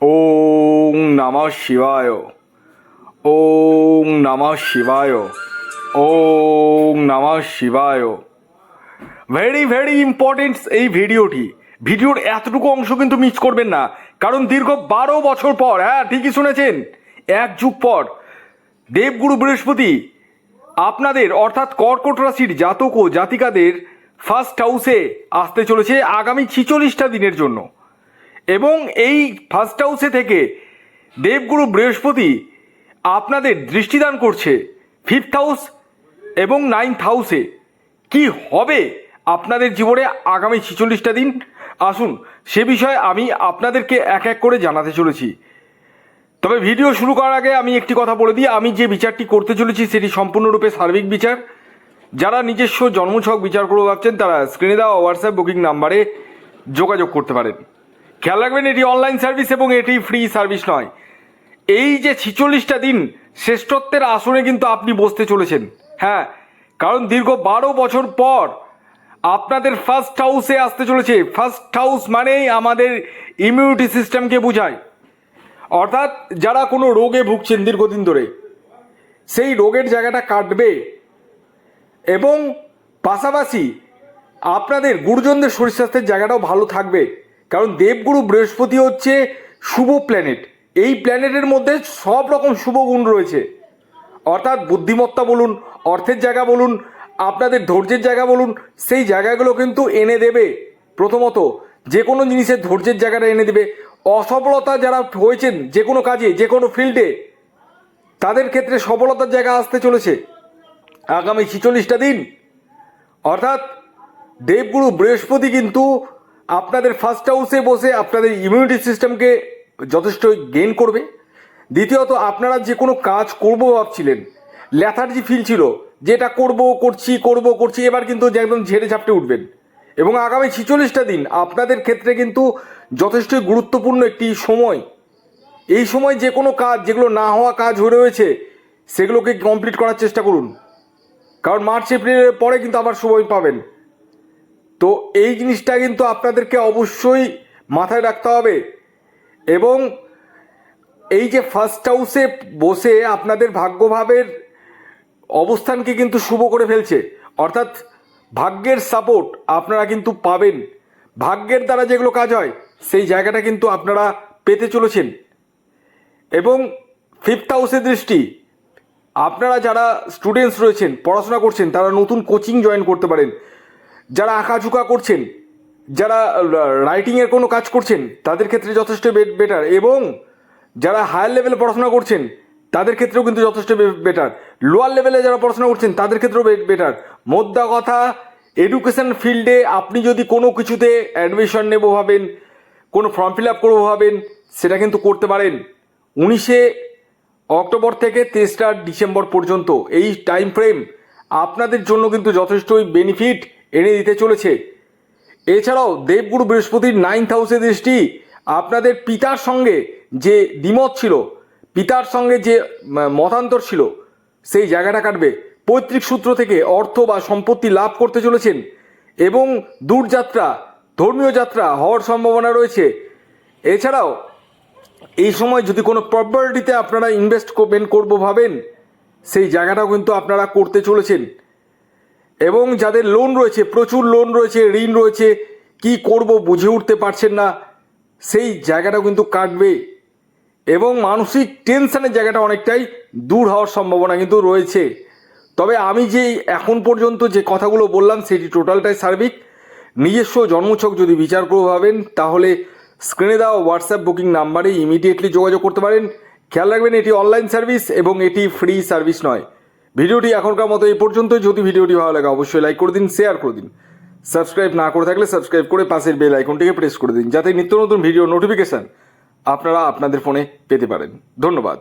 ওং নমঃ শিবায়। ওং নমঃ শিবায়। ওং নমঃ শিবায়। ভেরি ভেরি ইম্পর্টেন্ট এই ভিডিওটি। ভিডিওর এতটুকু অংশ কিন্তু মিস করবেন না। কারণ দীর্ঘ বারো বছর পর হ্যাঁ ঠিকই শুনেছেন, এক যুগ পর, দেবগুরু বৃহস্পতি আপনাদের, অর্থাৎ কর্কট রাশির জাতক ও জাতিকাদের ফার্স্ট হাউসে আসতে চলেছে আগামী ছিচল্লিশটা দিনের জন্য। এবং এই ফার্স্ট হাউসে থেকে দেবগুরু বৃহস্পতি আপনাদের দৃষ্টিদান করছে। ফিফথ হাউস এবং নাইন্থ হাউসে কি হবে আপনাদের জীবনে আগামী ছিচল্লিশটা দিন? আসুন, সে বিষয়ে আমি আপনাদেরকে এক এক করে জানাতে চলেছি। তবে ভিডিও শুরু করার আগে আমি একটি কথা বলে দিই। আমি যে বিচারটি করতে চলেছি সেটি সম্পূর্ণরূপে সার্বিক বিচার। যারা নিজস্ব জন্মছক বিচার করে ভাবছেন, তারা স্ক্রিনে দেওয়া হোয়াটসঅ্যাপ বুকিং নাম্বারে যোগাযোগ করতে পারেন। খেয়াল রাখবেন, এটি অনলাইন সার্ভিস এবং এটি ফ্রি সার্ভিস নয়। এই যে ছিচল্লিশটা দিন, শ্রেষ্ঠত্বের আসনে কিন্তু আপনি বসতে চলেছেন। হ্যাঁ কারণ দীর্ঘ বারো বছর পর আপনাদের ফার্স্ট হাউসে আসতে চলেছে। ফার্স্ট হাউস মানেই আমাদের ইমিউনিটি সিস্টেমকে বোঝায়। অর্থাৎ যারা কোনো রোগে ভুগছেন দীর্ঘদিন ধরে, সেই রোগের জায়গাটা কাটবে। এবং পাশাপাশি আপনাদের গুরুজনদের শরীর স্বাস্থ্যের জায়গাটাও ভালো থাকবে। কারণ দেবগুরু বৃহস্পতি হচ্ছে শুভ প্ল্যানেট এই প্ল্যানেটের মধ্যে সব রকম শুভ গুণ রয়েছে। অর্থাৎ বুদ্ধিমত্তা বলুন, অর্থের জায়গা বলুন, আপনাদের ধৈর্যের জায়গা বলুন, সেই জায়গাগুলো কিন্তু এনে দেবে প্রথমত। যে কোনো জিনিসের ধৈর্যের জায়গাটা এনে দেবে। অসফলতা যারা হয়েছেন যে কোনো কাজে যে কোনো ফিল্ডে তাদের ক্ষেত্রে সফলতার জায়গা আসতে চলেছে। আগামী ছিচল্লিশটা দিন। অর্থাৎ দেবগুরু বৃহস্পতি কিন্তু আপনাদের ফার্স্ট হাউসে বসে আপনাদের ইমিউনিটি সিস্টেমকে যথেষ্ট গেইন করবে। দ্বিতীয়ত, আপনারা যে কোনো কাজ করব ভাবছিলেন ল্যাথার্জি ফিল ছিল যেটা করব, করছি করব, করছি, এবার কিন্তু একদম ঝেড়ে ঝাপটে উঠবেন। এবং আগামী ছিচল্লিশটা দিন আপনাদের ক্ষেত্রে কিন্তু যথেষ্টই গুরুত্বপূর্ণ একটি সময়। এই সময় যে কোনো কাজ, যেগুলো না হওয়া কাজ হয়ে রয়েছে, সেগুলোকে কমপ্লিট করার চেষ্টা করুন। কারণ মার্চ, এপ্রিলের পরে কিন্তু আবার সময় পাবেন। তো এই জিনিসটা কিন্তু আপনাদেরকে অবশ্যই মাথায় রাখতে হবে। এবং এই যে ফার্স্ট হাউসে বসে আপনাদের ভাগ্যভাবের অবস্থানকে কিন্তু শুভ করে ফেলছে। অর্থাৎ ভাগ্যের সাপোর্ট আপনারা কিন্তু পাবেন। ভাগ্যের দ্বারা যেগুলো কাজ হয়, সেই জায়গাটা কিন্তু আপনারা পেতে চলেছেন। এবং ফিফথ হাউসের দৃষ্টি, আপনারা যারা স্টুডেন্টস রয়েছেন, পড়াশোনা করছেন, তারা নতুন কোচিং জয়েন করতে পারেন। যারা আঁকাঝুকা করছেন, যারা রাইটিংয়ের কোনো কাজ করছেন, তাদের ক্ষেত্রে যথেষ্ট বেটার এবং যারা হায়ার লেভেলে পড়াশোনা করছেন, তাদের ক্ষেত্রেও কিন্তু যথেষ্ট বেটার লোয়ার লেভেলে যারা পড়াশোনা করছেন, তাদের ক্ষেত্রেও বেটার মোদ্দা কথা এডুকেশন ফিল্ডে আপনি যদি কোনো কিছুতে অ্যাডমিশন নেব ভাবেন, কোনো ফর্ম ফিল আপ করব ভাবেন, সেটা কিন্তু করতে পারেন। উনিশে অক্টোবর থেকে তেসরা ডিসেম্বর পর্যন্ত এই টাইম ফ্রেম আপনাদের জন্য কিন্তু যথেষ্টই বেনিফিট এনে দিতে চলেছে। এছাড়াও দেবগুরু বৃহস্পতির নাইন্থ হাউসে দৃষ্টি। আপনাদের পিতার সঙ্গে যে দ্বিমত ছিল, পিতার সঙ্গে যে মতান্তর ছিল, সেই জায়গাটা কাটবে। পৈতৃক সূত্র থেকে অর্থ বা সম্পত্তি লাভ করতে চলেছেন এবং দূরযাত্রা, ধর্মীয় যাত্রা হওয়ার সম্ভাবনা রয়েছে। এছাড়াও এই সময় যদি কোনো প্রপার্টিতে আপনারা ইনভেস্ট করবেন, করব ভাবেন, সেই জায়গাটাও কিন্তু আপনারা করতে চলেছেন। এবং যাদের লোন রয়েছে, প্রচুর লোন রয়েছে, ঋণ রয়েছে, কি করব বুঝে উঠতে পারছেন না, সেই জায়গাটাও কিন্তু কাটবে। এবং মানসিক টেনশনের জায়গাটা অনেকটাই দূর হওয়ার সম্ভাবনা কিন্তু রয়েছে। তবে আমি যে এখন পর্যন্ত যে কথাগুলো বললাম, সেটি টোটালটাই সার্বিক। নিজস্ব জন্মছক যদি বিচার করে ভাবেন, তাহলে স্ক্রিনে দেওয়া হোয়াটসঅ্যাপ বুকিং নাম্বারে ইমিডিয়েটলি যোগাযোগ করতে পারেন। খেয়াল রাখবেন, এটি অনলাইন সার্ভিস এবং এটি ফ্রি সার্ভিস নয়। ভিডিওটি এখনকার মতো এই পর্যন্তই। যদি ভিডিওটি ভালো লাগে, অবশ্যই লাইক করে দিন শেয়ার করে দিন। সাবস্ক্রাইব না করে থাকলে সাবস্ক্রাইব করে পাশের বেল আইকনটিকে প্রেস করে দিন, যাতে নিত্য নতুন ভিডিও নোটিফিকেশান আপনারা আপনাদের ফোনে পেতে পারেন। ধন্যবাদ।